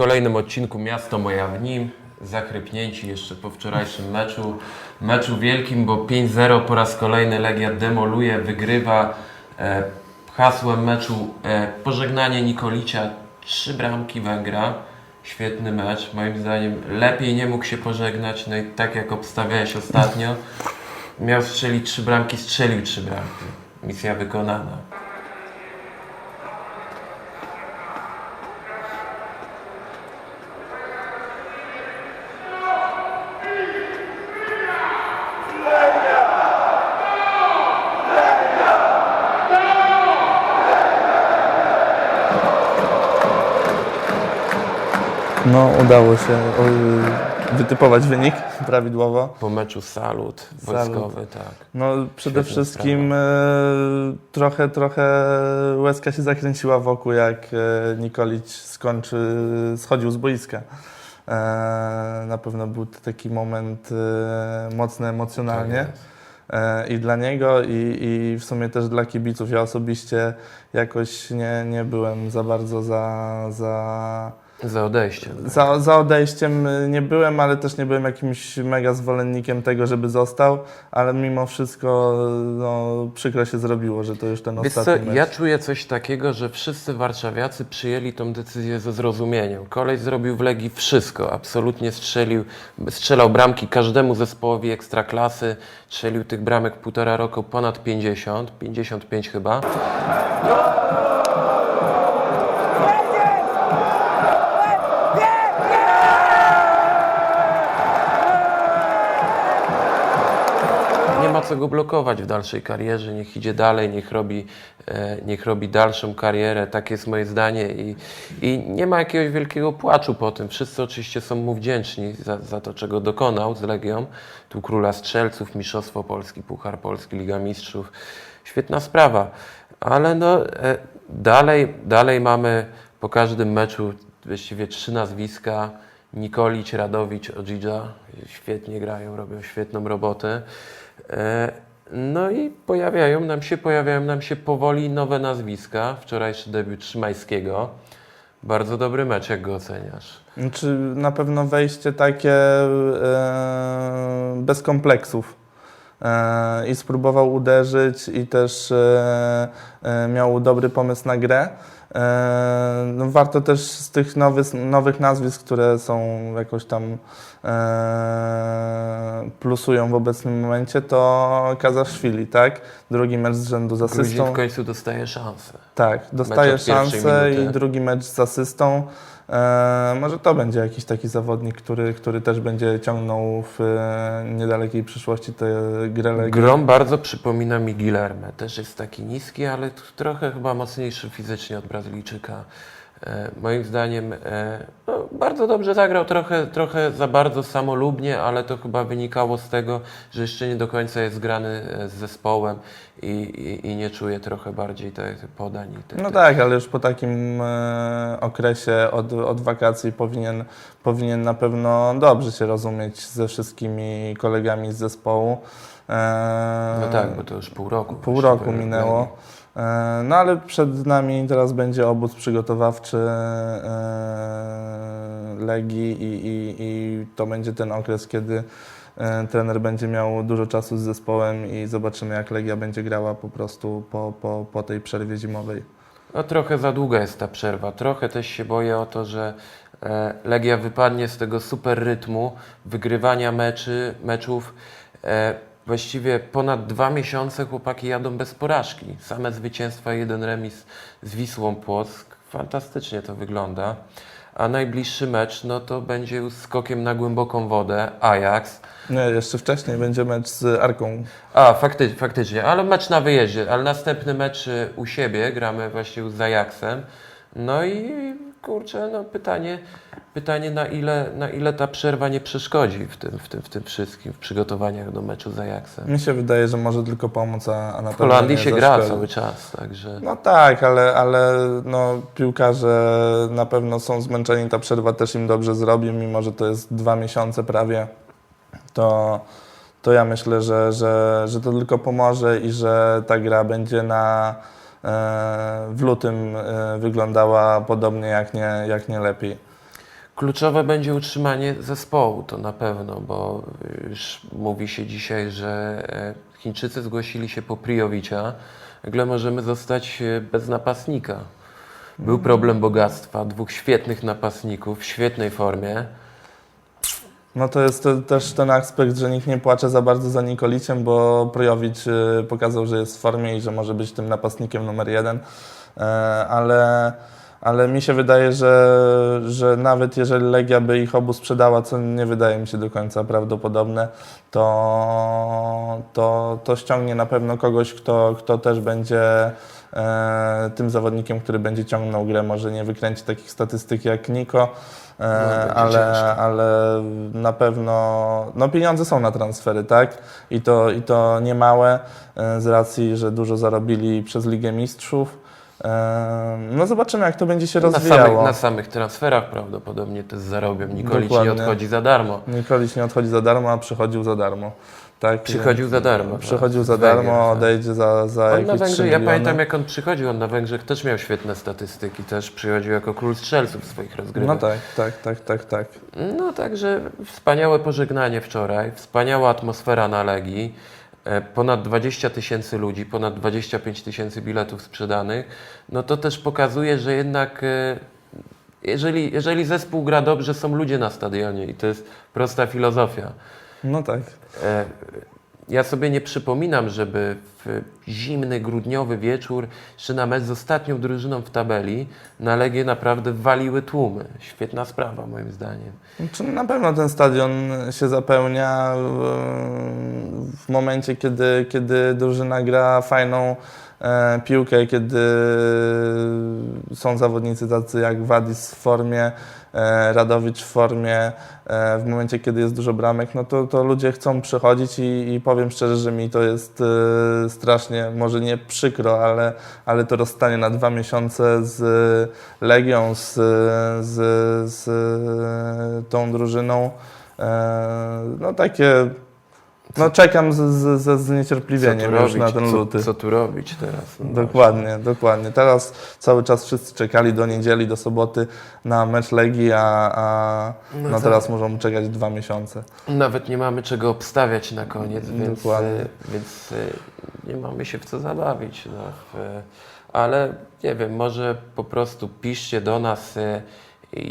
kolejnym odcinku Miasto Moja w nim. Zachrypnięci jeszcze po wczorajszym meczu. Meczu wielkim, bo 5-0 po raz kolejny Legia demoluje, wygrywa. E, hasłem meczu e, pożegnanie Nikolicia. Trzy bramki Węgra. Świetny mecz. Moim zdaniem lepiej nie mógł się pożegnać. No i tak jak obstawiałeś ostatnio, miał strzelić trzy bramki, strzelił trzy bramki. Misja wykonana. No, udało się wytypować wynik prawidłowo. Po meczu salut wojskowy, tak. No, przede Świetna wszystkim e, trochę, trochę łezka się zakręciła wokół, jak e, Nikolić skończy, schodził z boiska. E, na pewno był to taki moment e, mocny emocjonalnie. Tak jest. E, I dla niego, i, i w sumie też dla kibiców. Ja osobiście jakoś nie, nie byłem za bardzo za, za, Za odejściem. za, za odejściem y, nie byłem, ale też nie byłem jakimś mega zwolennikiem tego, żeby został, ale mimo wszystko no, przykro się zrobiło, że to już ten Wiesz co, ostatni mecz. ja czuję coś takiego, że wszyscy warszawiacy przyjęli tą decyzję ze zrozumieniem. Koleś zrobił w Legii wszystko, absolutnie strzelił, strzelał bramki każdemu zespołowi ekstraklasy, strzelił tych bramek półtora roku ponad 50, 55 chyba. Co go blokować w dalszej karierze, niech idzie dalej, niech robi, e, niech robi dalszą karierę, tak jest moje zdanie i, i nie ma jakiegoś wielkiego płaczu po tym. Wszyscy oczywiście są mu wdzięczni za, za to, czego dokonał z Legią. Tu Króla Strzelców, Mistrzostwo Polski, Puchar Polski, Liga Mistrzów. Świetna sprawa, ale no e, dalej, dalej mamy po każdym meczu właściwie trzy nazwiska. Nikolić, Radowicz, Odżidża świetnie grają, robią świetną robotę. E, No i pojawiają nam się, pojawiają nam się powoli nowe nazwiska. Wczorajszy debiut Szymańskiego. Bardzo dobry mecz, jak go oceniasz? Znaczy, na pewno wejście takie e, bez kompleksów. E, I spróbował uderzyć i też e, e, miał dobry pomysł na grę. E, no warto też z tych nowych, nowych nazwisk, które są jakoś tam e, plusują w obecnym momencie, to Kazaszwili, tak? Drugi mecz z rzędu z Gruzin asystą. w końcu dostaje szansę. Tak, dostaje szansę i drugi mecz z asystą. E, może to będzie jakiś taki zawodnik, który, który też będzie ciągnął w e, niedalekiej przyszłości tę grę Legii. Grom bardzo przypomina mi Guilherme. Też jest taki niski, ale trochę chyba mocniejszy fizycznie od Brazylijczyka. E, moim zdaniem e, no, bardzo dobrze zagrał, trochę, trochę za bardzo samolubnie, ale to chyba wynikało z tego, że jeszcze nie do końca jest grany e, z zespołem i, i, i nie czuje trochę bardziej tych podań. i tych- No tak, ale już po takim okresie od, od wakacji powinien, powinien na pewno dobrze się rozumieć ze wszystkimi kolegami z zespołu. No tak, bo to już pół roku. Pół roku minęło. Legii. E, No ale przed nami teraz będzie obóz przygotowawczy e, Legii i, i, i to będzie ten okres, kiedy e, trener będzie miał dużo czasu z zespołem i zobaczymy jak Legia będzie grała po prostu po, po, po tej przerwie zimowej. No trochę za długa jest ta przerwa. Trochę też się boję o to, że Legia wypadnie z tego super rytmu wygrywania meczy, meczów. Właściwie ponad dwa miesiące chłopaki jadą bez porażki. Same zwycięstwa, jeden remis z Wisłą Płock. Fantastycznie to wygląda. A najbliższy mecz, no to będzie już skokiem na głęboką wodę. Ajax. Nie, jeszcze wcześniej będzie mecz z Arką. A, fakty, faktycznie, ale mecz na wyjeździe, ale następny mecz y, u siebie, gramy właśnie z Ajaxem. No i kurczę, no pytanie, pytanie na, ile, na ile ta przerwa nie przeszkodzi w tym, w tym, w tym wszystkim, w przygotowaniach do meczu z Ajaxem. Mi się wydaje, że może tylko pomóc, a, a na W Holandii się gra cały czas, także No tak, ale, ale no, piłkarze na pewno są zmęczeni, ta przerwa też im dobrze zrobi, mimo że to jest dwa miesiące prawie, to, to ja myślę, że, że, że to tylko pomoże i że ta gra będzie na, w lutym e, wyglądała podobnie jak nie, jak nie lepiej. Kluczowe będzie utrzymanie zespołu, to na pewno, bo już mówi się dzisiaj, że e, Chińczycy zgłosili się po Priowicza. Nagle możemy zostać e, bez napastnika. Był problem bogactwa, dwóch świetnych napastników w świetnej formie. No to jest te, też ten aspekt, że nikt nie płacze za bardzo za Nikoliciem, bo Projowicz y, pokazał, że jest w formie i że może być tym napastnikiem numer jeden, e, ale, ale mi się wydaje, że, że nawet jeżeli Legia by ich obu sprzedała, co nie wydaje mi się do końca prawdopodobne, to, to, to ściągnie na pewno kogoś, kto, kto też będzie tym zawodnikiem, który będzie ciągnął grę. Może nie wykręci takich statystyk jak Niko, No, e, będzie ale, ale na pewno no pieniądze są na transfery, tak? I to, i to niemałe e, z racji, że dużo zarobili przez Ligę Mistrzów. E, No zobaczymy, jak to będzie się Na samych, rozwijało. na samych transferach prawdopodobnie też zarobią. Nikolic nie Dokładnie. odchodzi za darmo. Nikolic nie odchodzi za darmo, a przychodził za darmo. Tak? Przychodził za darmo. Przychodził tak, za Węgier, darmo, tak. odejdzie za, za On na jakieś 3 Węgrzech, ja pamiętam jak on przychodził, on na Węgrzech też miał świetne statystyki, też przychodził jako król strzelców swoich rozgrywek. No tak, tak, tak, tak, tak. No także wspaniałe pożegnanie wczoraj, wspaniała atmosfera na Legii, e, ponad 20 tysięcy ludzi, ponad 25 tysięcy biletów sprzedanych, no to też pokazuje, że jednak e, jeżeli, jeżeli zespół gra dobrze, są ludzie na stadionie i to jest prosta filozofia. No tak. E, Ja sobie nie przypominam, żeby w zimny, grudniowy wieczór, jeszcze na mecz z ostatnią drużyną w tabeli, na Legię naprawdę waliły tłumy. Świetna sprawa moim zdaniem. Czy na pewno ten stadion się zapełnia e, w momencie, kiedy, kiedy drużyna gra fajną piłkę, kiedy są zawodnicy tacy jak Wadis w formie, e, Radowicz w formie, e, w momencie, kiedy jest dużo bramek, no to, to ludzie chcą przychodzić i, i powiem szczerze, że mi to jest e, strasznie, może nie przykro, ale, ale to rozstanie na dwa miesiące z Legią, z, z, z tą drużyną, e, no takie, no czekam z, z, z, z Co niecierpliwieniem tu już robić? na ten co, luty. Co tu robić teraz? No Dokładnie, dokładnie. Teraz cały czas wszyscy czekali do niedzieli, do soboty na mecz Legii, a, a No no tak. teraz muszą czekać dwa miesiące. właśnie. Nawet nie mamy czego obstawiać na koniec, więc, Dokładnie. e, więc e, nie mamy się w co zabawić. No, w, ale nie wiem, może po prostu piszcie do nas, e,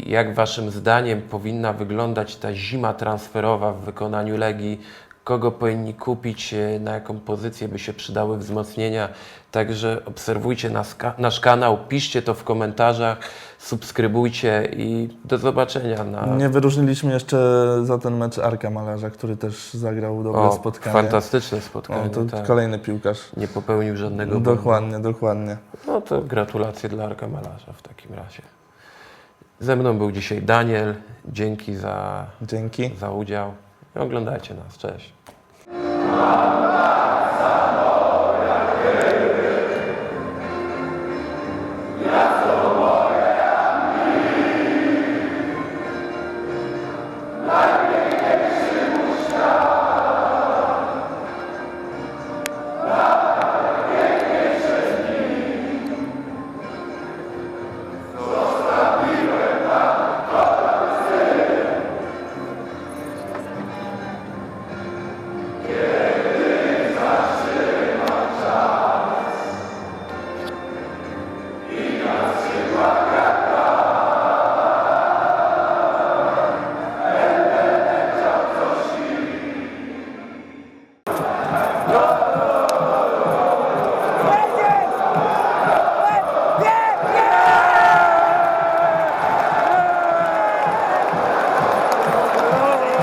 jak waszym zdaniem powinna wyglądać ta zima transferowa w wykonaniu Legii, kogo powinni kupić, e, na jaką pozycję by się przydały wzmocnienia. Także obserwujcie nas, nasz kanał, piszcie to w komentarzach, subskrybujcie i do zobaczenia na Nie wyróżniliśmy jeszcze za ten mecz Arka Malarza, który też zagrał dobre o, spotkanie. fantastyczne spotkanie. No, to tak. kolejny piłkarz. Nie popełnił żadnego błędu. Dokładnie, dokładnie. No to gratulacje dla Arka Malarza w takim razie. Ze mną był dzisiaj Daniel. Dzięki za, Dzięki. za udział. I oglądajcie nas. Cześć.